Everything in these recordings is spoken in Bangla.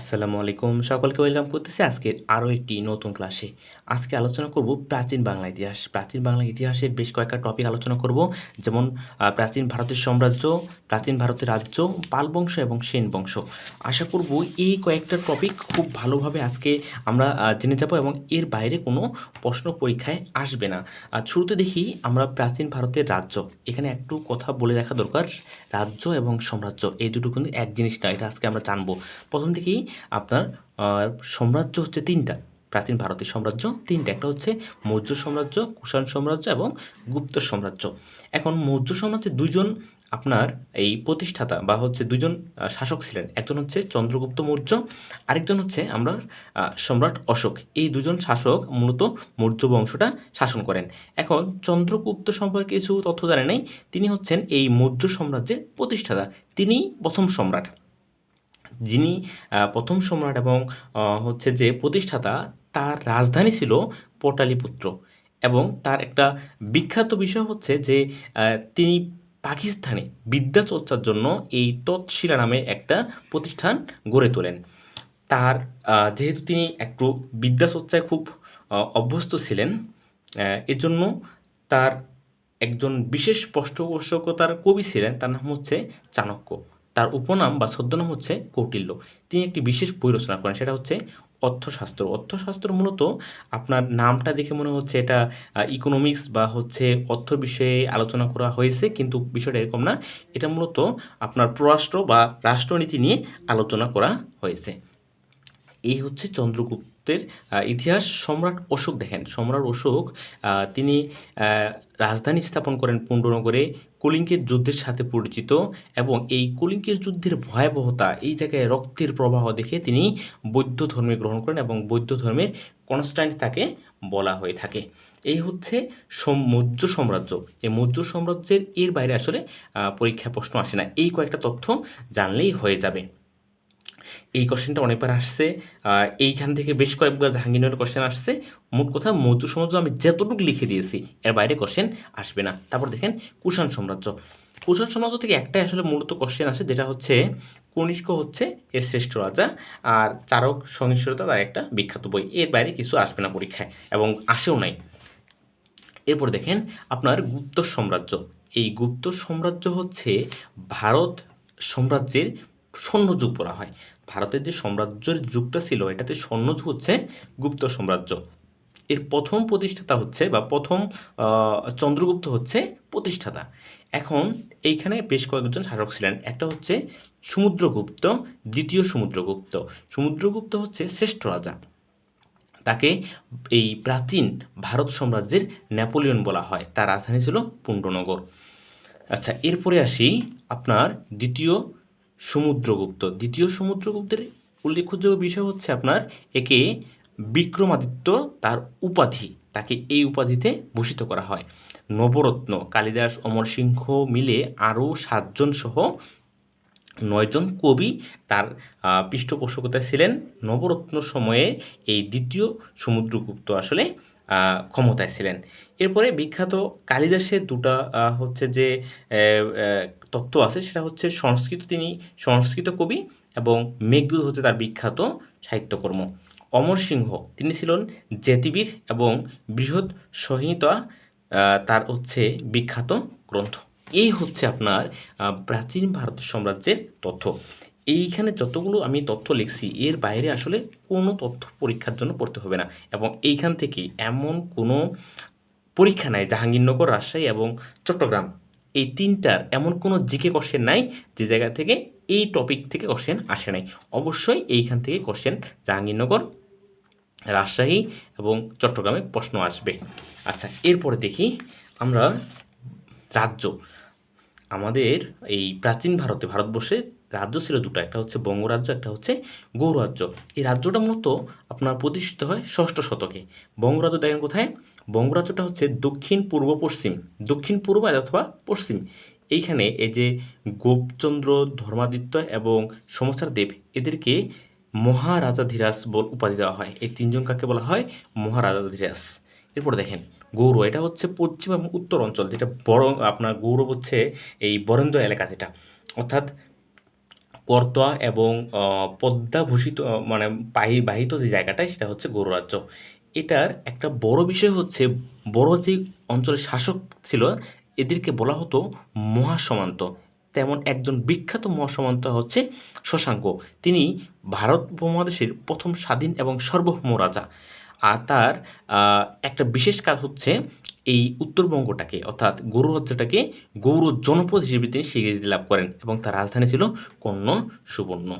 আসসালামু আলাইকুম। সকলকে ওয়েলকাম করতেছি আজকের আরও একটি নতুন ক্লাসে। আজকে আলোচনা করব প্রাচীন বাংলা ইতিহাস। প্রাচীন বাংলা ইতিহাসের বেশ কয়েকটা টপিক আলোচনা করব, যেমন প্রাচীন ভারতের সাম্রাজ্য, প্রাচীন ভারতের রাজ্য, পাল বংশ এবং সেন বংশ। আশা করব এই কয়েকটা টপিক খুব ভালোভাবে আজকে আমরা জেনে যাব এবং এর বাইরে কোনো প্রশ্ন পরীক্ষায় আসবে না। শুরুতে দেখি আমরা প্রাচীন ভারতের রাজ্য। এখানে একটু কথা বলে রাখা দরকার। রাজ্য এবং সাম্রাজ্য, এই দুটো কিন্তু এক জিনিস না এটা আজকে আমরা জানব। প্রথম থেকেই আপনার সাম্রাজ্য হচ্ছে তিনটা। প্রাচীন ভারতের সাম্রাজ্য, তিনটা। একটা হচ্ছে মৌর্য সাম্রাজ্য, কুষাণ সাম্রাজ্য এবং গুপ্ত সাম্রাজ্য। এখন মৌর্য সাম্রাজ্যের দুজন আপনার এই প্রতিষ্ঠাতা বা হচ্ছে দুজন শাসক ছিলেন। একজন হচ্ছে চন্দ্রগুপ্ত মৌর্য, আরেকজন হচ্ছে আমরা সম্রাট অশোক। এই দুজন শাসক মূলত মৌর্য বংশটা শাসন করেন। এখন চন্দ্রগুপ্ত সম্পর্কে কিছু তথ্য জানে নাই। তিনি হচ্ছেন এই মৌর্য সাম্রাজ্যের প্রতিষ্ঠাতা। তিনি প্রথম সম্রাট। যিনি প্রথম সম্রাট এবং হচ্ছে যে প্রতিষ্ঠাতা, তার রাজধানী ছিল পটালিপুত্র। এবং তার একটা বিখ্যাত বিষয় হচ্ছে যে তিনি পাকিস্তানে বিদ্যা চর্চার জন্য এই তৎশিলা নামে একটা প্রতিষ্ঠান গড়ে তোলেন। তার যেহেতু তিনি একটু বিদ্যা চর্চায় খুব অভ্যস্ত ছিলেন এজন্য তার একজন বিশেষ পৃষ্ঠপোষকতার কবি ছিলেন, তার নাম হচ্ছে চাণক্য। উপনাম বা ছদ্মনাম হচ্ছে কৌটিল্য। তিনি একটি বিশেষ বই রচনা করেন, সেটা হচ্ছে অর্থশাস্ত্র। অর্থশাস্ত্র মূলত আপনার নামটা দেখে মনে হচ্ছে এটা ইকোনমিক্স বা হচ্ছে অর্থ বিষয়ে আলোচনা করা হয়েছে, কিন্তু বিষয়টা এরকম না। এটা মূলত আপনার পররাষ্ট্র বা রাষ্ট্রনীতি নিয়ে আলোচনা করা হয়েছে। এই হচ্ছে চন্দ্রগুপ্তের ইতিহাস সম্রাট অশোক দেখেন। সম্রাট অশোক তিনি রাজধানী স্থাপন করেন পুণ্ডনগরে কলিঙ্গের যুদ্ধের সাথে পরিচিত এবং এই কলিঙ্গের যুদ্ধের ভয়াবহতা এই জায়গায় রক্তের প্রবাহ দেখে তিনি বৌদ্ধ ধর্মে গ্রহণ করেন এবং বৌদ্ধ ধর্মের কনস্ট্যান্ট তাকে বলা হয়ে থাকে। এই হচ্ছে মৌর্য সাম্রাজ্য। এই মৌর্য সাম্রাজ্যের এর বাইরে আসলে আহ, পরীক্ষায় প্রশ্ন আসে না। এই কয়েকটা তথ্য জানলেই হয়ে যাবে। এই কোশ্চেনটা অনেকবার আসছে। এইখান থেকে বেশ কয়েকবার জাহাঙ্গীরের কোশ্চেন আসছে। মোট কথা মৌর্য সাম্রাজ্য আমি যতটুকু লিখে দিয়েছি, এর বাইরে কোশ্চেন আসবে না। তারপর দেখেন, কুষাণ সাম্রাজ্য। কুষাণ সাম্রাজ্য থেকে একটাই আসলে মূলত কোশ্চেন আসে, যেটা হচ্ছে কনিষ্ক হচ্ছে এর শ্রেষ্ঠ রাজা, আর চারক সহিষ্ণুতা তার একটা বিখ্যাত বই। এর বাইরে কিছু আসবে না পরীক্ষায়, এবং আসেও নাই। এরপর দেখেন, আপনার গুপ্ত সাম্রাজ্য। এই গুপ্ত সাম্রাজ্য হচ্ছে ভারত সাম্রাজ্যের স্বর্ণযুগ বলা হয়। ভারতের যে সাম্রাজ্যের যুগটা ছিল, এটাতে স্বর্ণযুগ হচ্ছে গুপ্ত সাম্রাজ্য। এর প্রথম প্রতিষ্ঠাতা হচ্ছে বা প্রথম চন্দ্রগুপ্ত হচ্ছে প্রতিষ্ঠাতা। এখন এইখানে বেশ কয়েকজন শাসক ছিলেন। একটা হচ্ছে সমুদ্রগুপ্ত, দ্বিতীয় সমুদ্রগুপ্ত। সমুদ্রগুপ্ত হচ্ছে শ্রেষ্ঠ রাজা। তাকে এই প্রাচীন ভারত সাম্রাজ্যের নেপোলিয়ন বলা হয়। তার রাজধানী ছিল পুণ্ডনগর আচ্ছা এরপরে আসি আপনার দ্বিতীয় সমুদ্রগুপ্ত। দ্বিতীয় সমুদ্রগুপ্তের উল্লেখযোগ্য বিষয় হচ্ছে আপনার একে বিক্রমাদিত্য তার উপাধি। তাকে এই উপাধিতে ভূষিত করা হয়। নবরত্ন কালিদাস অমর সিংহ মিলে আরও সাতজন সহ নয়জন কবি তার আহ, পৃষ্ঠপোষকতায় ছিলেন। নবরত্ন সময়ে এই দ্বিতীয় সমুদ্রগুপ্ত আসলে ক্ষমতায় ছিলেন। এরপরে বিখ্যাত কালিদাসের দুটা হচ্ছে যে তত্ত্ব আছে, সেটা হচ্ছে সংস্কৃত তিনি, সংস্কৃত কবি এবং মেঘদূত হচ্ছে তার বিখ্যাত সাহিত্যকর্ম। অমর সিংহ, তিনি ছিলেন জ্যোতিবিদ এবং বৃহৎ সংহিতা তার হচ্ছে বিখ্যাত গ্রন্থ। এই হচ্ছে আপনার প্রাচীন ভারত সাম্রাজ্যের তথ্য। এইখানে যতগুলো আমি তথ্য লিখছি, এর বাইরে আসলে কোনো তথ্য পরীক্ষার জন্য পড়তে হবে না। এবং এইখান থেকে এমন কোনো পরীক্ষা নাই, জাহাঙ্গীরনগর, রাজশাহী এবং চট্টগ্রাম। এই তিনটার এমন কোনো জিকে কোশ্চেন নাই, যে জায়গা থেকে এই টপিক থেকে কোশ্চেন আসে নাই। অবশ্যই এইখান থেকে কোশ্চেন জাহাঙ্গীরনগর, রাজশাহী এবং চট্টগ্রামে প্রশ্ন আসবে। আচ্ছা এরপরে দেখি আমরা রাজ্য। আমাদের এই প্রাচীন ভারতে, ভারতবর্ষে রাজ্য ছিল দুটো, একটা হচ্ছে বঙ্গরাজ্য, একটা হচ্ছে গৌরাজ্য। এই রাজ্যটা মূলত আপনার প্রতিষ্ঠিত হয় ষষ্ঠ শতকে। বঙ্গরাজ্য দেখেন কোথায়? বঙ্গরাজ্যটা হচ্ছে দক্ষিণ পূর্ব পশ্চিম। দক্ষিণ পূর্ব অথবা পশ্চিম। এইখানে এই যে গোপচন্দ্র ধর্মাদিত্য এবং সমস্যার দেব, এদেরকে মহারাজাধিরাজ বল উপাধি দেওয়া হয়। এই তিনজন কাকে বলা হয়? মহারাজাধিরাজ। এরপর দেখেন, গৌর, এটা হচ্ছে পশ্চিম এবং উত্তর অঞ্চল, যেটা বড় আপনার গৌরব হচ্ছে এই বরেন্দ্র এলাকা যেটা। অর্থাৎ করতোয়া এবং পদ্মাভূষিত মানে বাহি, বাহিত যে জায়গাটায় সেটা হচ্ছে গৌররাজ্য এটার একটা বড় বিষয় হচ্ছে, বড় যে অঞ্চলের শাসক ছিল, এদেরকে বলা হতো মহাসমান্ত। তেমন একজন বিখ্যাত মহাসমান্ত হচ্ছে শশাঙ্ক। তিনি ভারত উপমহাদেশের প্রথম স্বাধীন এবং সার্বভৌম রাজা। আর তার একটা বিশেষ কাজ হচ্ছে এই উত্তরবঙ্গটাকে, অর্থাৎ গৌর রাজ্যটাকে গৌর জনপদ হিসেবে তিনি স্বীকৃতি লাভ করেন এবং তার রাজধানী ছিল কর্ণ সুবর্ণ।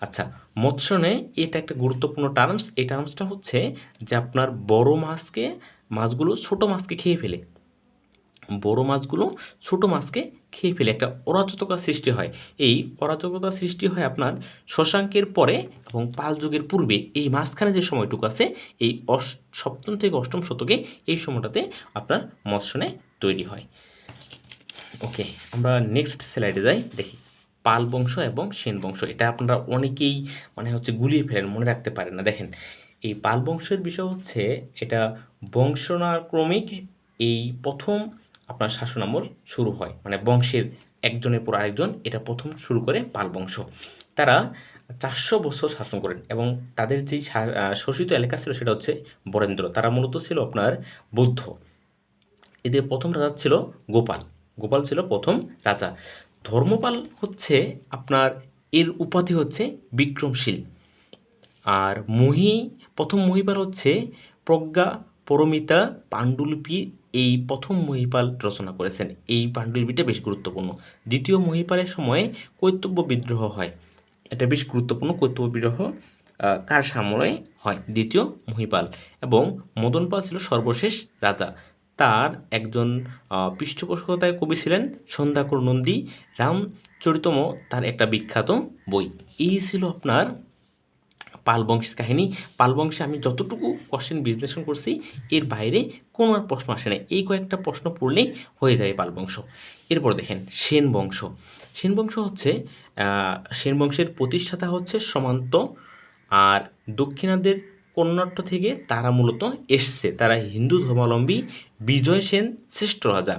আচ্ছা মৎস্যনে এটা একটা গুরুত্বপূর্ণ টার্মস এই টার্মসটা হচ্ছে যে আপনার বড় মাছকে, মাছগুলো ছোট মাছকে খেয়ে ফেলে। বড় মাছগুলো ছোট মাছকে খেয়ে ফেলে একটা অরাজকতা সৃষ্টি হয়। এই অরাজকতা সৃষ্টি হয় আপনার শশাঙ্কের পরে এবং পাল যুগের পূর্বে। এই মাঝখানে যে সময়টুকু আছে, এই অস সপ্তম থেকে অষ্টম শতকে এই সময়টাতে আপনার মৎস্যনে তৈরি হয়। ওকে, আমরা নেক্সট স্লাইডে যাই, দেখি। পাল বংশ এবং সেন বংশ, এটা আপনারা অনেকেই মানে হচ্ছে গুলিয়ে ফেলেন, মনে রাখতে পারেন না। দেখেন, এই পাল বংশের বিষয় হচ্ছে, এটা বংশনাক্রমিক এই প্রথম আপনার শাসনামল শুরু হয়। মানে বংশের একজনের পর আরেকজন, এটা প্রথম শুরু করে পাল বংশ। তারা চারশো বছর শাসন করেন এবং তাদের যেই শোষিত এলাকা ছিল সেটা হচ্ছে বরেন্দ্র। তারা মূলত ছিল আপনার বৌদ্ধ। এদের প্রথম রাজা ছিল গোপাল। গোপাল ছিল প্রথম রাজা। ধর্মপাল হচ্ছে আপনার, এর উপাধি হচ্ছে বিক্রমশীল। আর মহি, প্রথম মহিপাল হচ্ছে প্রজ্ঞা পরমিতা পাণ্ডুলিপি এই প্রথম মহিপাল রচনা করেছেন। এই পাণ্ডুলিপিটা বেশ গুরুত্বপূর্ণ। দ্বিতীয় মহিপালের সময়ে কৈতব্য বিদ্রোহ হয়। এটা বেশ গুরুত্বপূর্ণ কৈতব্য বিদ্রোহ কার সামনে হয়? দ্বিতীয় মহিপাল এবং মদনপাল ছিল সর্বশেষ রাজা। তার একজন পৃষ্ঠপোষকতায় কবি ছিলেন সন্ধ্যাকর নন্দী। রামচরিতম তার একটা বিখ্যাত বই। এই ছিল আপনার পাল বংশের কাহিনী। পাল বংশে আমি যতটুকু কোশ্চেন বিশ্লেষণ করছি, এর বাইরে কোনো আর প্রশ্ন আসে না এই কয়েকটা প্রশ্ন পড়লেই হয়ে যায় পাল বংশ। এরপর দেখেন, সেন বংশ। সেন বংশ হচ্ছে সেন বংশের প্রতিষ্ঠাতা হচ্ছে সমান্ত, আর দক্ষিণাদের কর্ণাট্য থেকে তারা মূলত এসছে। তারা হিন্দু ধর্মাবলম্বী, বিজয় সেন শ্রেষ্ঠ রাজা।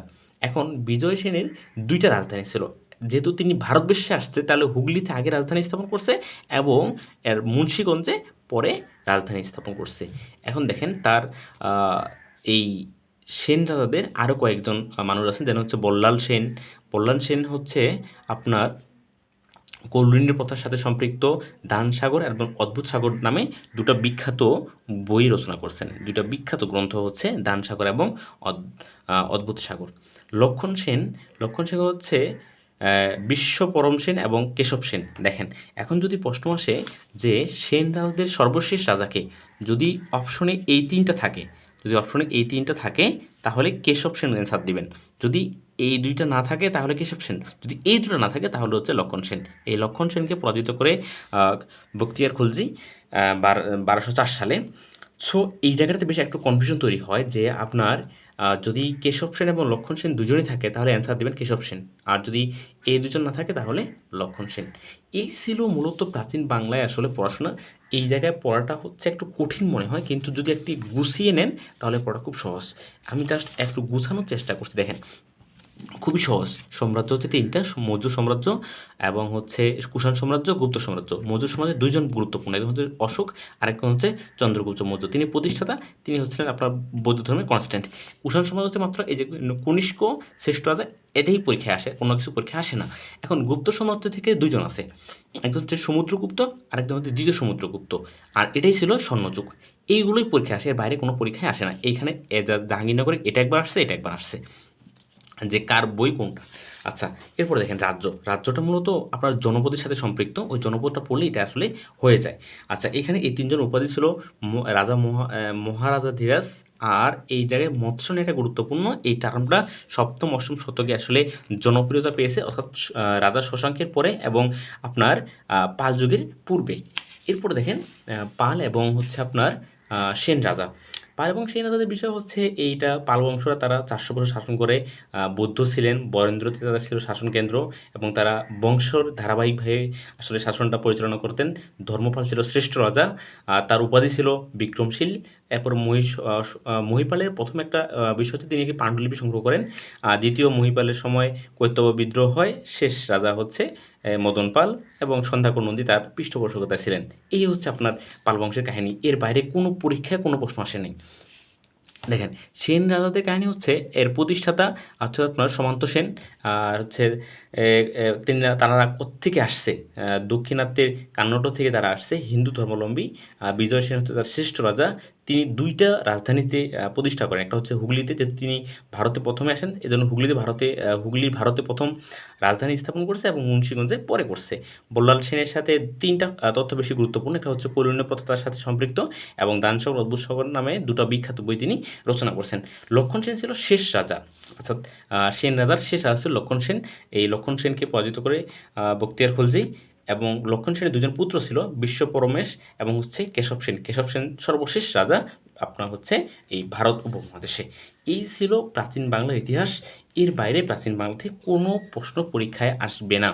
এখন বিজয় সেনের দুইটা রাজধানী ছিল। যেহেতু তিনি ভারতবর্ষে আসছে, তাহলে হুগলিতে আগে রাজধানী স্থাপন করছে এবং এর মুন্সীগঞ্জে পরে রাজধানী স্থাপন করছে। এখন দেখেন তার এই সেন রাজাদের আরও কয়েকজন মানুষ আছেন, যেন হচ্ছে বল্লাল সেন। বল্লাল সেন হচ্ছে আপনার কল্যাণী প্রথার সাথে সম্পৃক্ত দান সাগর এবং অদ্ভুত সাগর নামে দুটো বিখ্যাত বই রচনা করছেন। দুটো বিখ্যাত গ্রন্থ হচ্ছে দান সাগর এবং অদ্ভুত সাগর। লক্ষণ সেন লক্ষণ সেন হচ্ছে বিশ্ব পরম সেন এবং কেশব সেন। দেখেন, এখন যদি প্রশ্ন আসে যে সেন রাজাদের সর্বশেষ রাজাকে যদি অপশনে এই তিনটা থাকে, যদি অপশনে এই তিনটা থাকে, তাহলে কেশব সেন অ্যান্সার দিবেন। যদি এই দুইটা না থাকে, তাহলে কেশব সেন। যদি এই দুটো না থাকে, তাহলে হচ্ছে লক্ষণ সেন। এই লক্ষণ সেনকে পরাজিত করে বক্তিয়ার খুলজি বারোশো চার সালে। সো এই জায়গাটাতে বেশ একটু কনফিউশন তৈরি হয় যে আপনার যদি কেশব সেন এবং লক্ষণ সেন দুজনই থাকে, তাহলে অ্যান্সার দেবেন কেশব সেন। আর যদি এই দুজন না থাকে, তাহলে লক্ষণ সেন। এই ছিল মূলত প্রাচীন বাংলায় আসলে পড়াশোনা। এই জায়গায় পড়াটা হচ্ছে একটু কঠিন মনে হয়, কিন্তু যদি একটি গুছিয়ে নেন, তাহলে পড়া খুব সহজ। আমি জাস্ট একটু গুছানোর চেষ্টা করছি, দেখেন। খুবই সহজ। সাম্রাজ্য হচ্ছে তিনটা, মৌর্য সাম্রাজ্য এবং হচ্ছে কুষাণ সাম্রাজ্য, গুপ্ত সাম্রাজ্য। মৌর্য সমাজে দুইজন গুরুত্বপূর্ণ, একজন হচ্ছে অশোক আরেকজন হচ্ছে চন্দ্রগুপ্ত মৌর্য। তিনি প্রতিষ্ঠাতা, তিনি হচ্ছিলেন আপনার বৌদ্ধ ধর্মের কনস্ট্যান্ট কুষাণ সমাজ হচ্ছে মাত্র এই যে কনিষ্ক শ্রেষ্ঠ রাজা এটাই পরীক্ষায় আসে অন্য কিছু পরীক্ষায় আসে না। এখন গুপ্ত সাম্রাজ্য থেকে দুজন আছে, একজন হচ্ছে সমুদ্রগুপ্ত আরেকজন হচ্ছে দ্বিতীয় সমুদ্রগুপ্ত। আর এটাই ছিল স্বর্ণযুগ। এইগুলোই পরীক্ষায় আসে, এর বাইরে কোনো পরীক্ষায় আসে না। এইখানে জাহাঙ্গীরনগরে এটা একবার আসছে, এটা একবার আসছে। যে কার বই কোনটা। আচ্ছা এরপরে দেখেন রাজ্য। রাজ্যটা মূলত আপনার জনপদের সাথে সম্পৃক্ত। ওই জনপদটা পড়লে এটা আসলে হয়ে যায়। আচ্ছা এখানে এই তিনজন উপাধি ছিল রাজা মহা মহারাজা ধীরাজ আর এই জায়গায় মৎস্য এটা গুরুত্বপূর্ণ এই টার্মটা সপ্তম, অষ্টম শতকে আসলে জনপ্রিয়তা পেয়েছে, অর্থাৎ রাজা শশাঙ্কের পরে এবং আপনার পাল যুগের পূর্বে। এরপরে দেখেন পাল এবং হচ্ছে আপনার সেন রাজা। পাল এবং সেন রাজাদের বিষয় হচ্ছে এইটা পালবংশরা তারা চারশো বছর শাসন করে বৌদ্ধ ছিলেন, বরেন্দ্রতে তাদের ছিল শাসন কেন্দ্র এবং তারা বংশর ধারাবাহিকভাবে আসলে শাসনটা পরিচালনা করতেন। ধর্মপাল ছিল শ্রেষ্ঠ রাজা তার উপাধি ছিল বিক্রমশীল এরপর মহিষ মহিপালের প্রথম একটা বিষয় হচ্ছে তিনি একটি পাণ্ডুলিপি সংগ্রহ করেন। আর দ্বিতীয় মহিপালের সময় কৈতব বিদ্রোহ হয়, শেষ রাজা হচ্ছে মদন পাল এবং সন্ধ্যাকর নন্দী তার পৃষ্ঠপোষকতায় ছিলেন। এই হচ্ছে আপনার পাল বংশের কাহিনী। এর বাইরে কোনো পরীক্ষায় কোনো প্রশ্ন আসেনি দেখেন, সেন রাজাদের কাহিনী হচ্ছে এর প্রতিষ্ঠাতা হচ্ছে আপনার সমান্ত সেন। আর হচ্ছে তিনি তারা কোত্থেকে আসছে? দক্ষিণাত্যের কান্নট থেকে তারা আসছে, হিন্দু ধর্মাবলম্বী। বিজয় সেন হচ্ছে তার শ্রেষ্ঠ রাজা। তিনি দুইটা রাজধানীতে প্রতিষ্ঠা করেন। একটা হচ্ছে হুগলিতে যে তিনি ভারতে প্রথমে আসেন, এজন্য হুগলিতে ভারতে হুগলি ভারতে প্রথম রাজধানী স্থাপন করছে এবং মুন্সিগঞ্জে পরে করছে। বল্লাল সেনের সাথে তিনটা তথ্য বেশি গুরুত্বপূর্ণ। একটা হচ্ছে প্রথা তার সাথে সম্পৃক্ত এবং দানসাগর অদ্ভুত সাগর নামে দুটো বিখ্যাত বই তিনি রচনা করছেন। লক্ষণ সেন ছিল শেষ রাজা। অর্থাৎ সেন রাজার শেষ রাজা ছিল লক্ষণ সেন। এই লক্ষণ সেনকে পরাজিত করে বক্তিয়ার খলজি এবং লক্ষণ সেনের দুজন পুত্র ছিল বিশ্ব পরমেশ এবং হচ্ছে কেশব সেন। কেশব সেন সর্বশেষ রাজা, আপনার হচ্ছে এই ভারত উপমহাদেশে। এই ছিল প্রাচীন বাংলার ইতিহাস। এর বাইরে প্রাচীন বাংলাতে কোনো প্রশ্ন পরীক্ষায় আসবে না।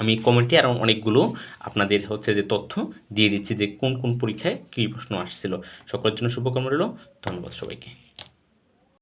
আমি কমেন্টে আরও অনেকগুলো আপনাদের হচ্ছে যে তথ্য দিয়ে দিচ্ছি যে কোন কোন পরীক্ষায় কী প্রশ্ন আসছিল। সকলের জন্য শুভকামনা রইল। ধন্যবাদ সবাইকে।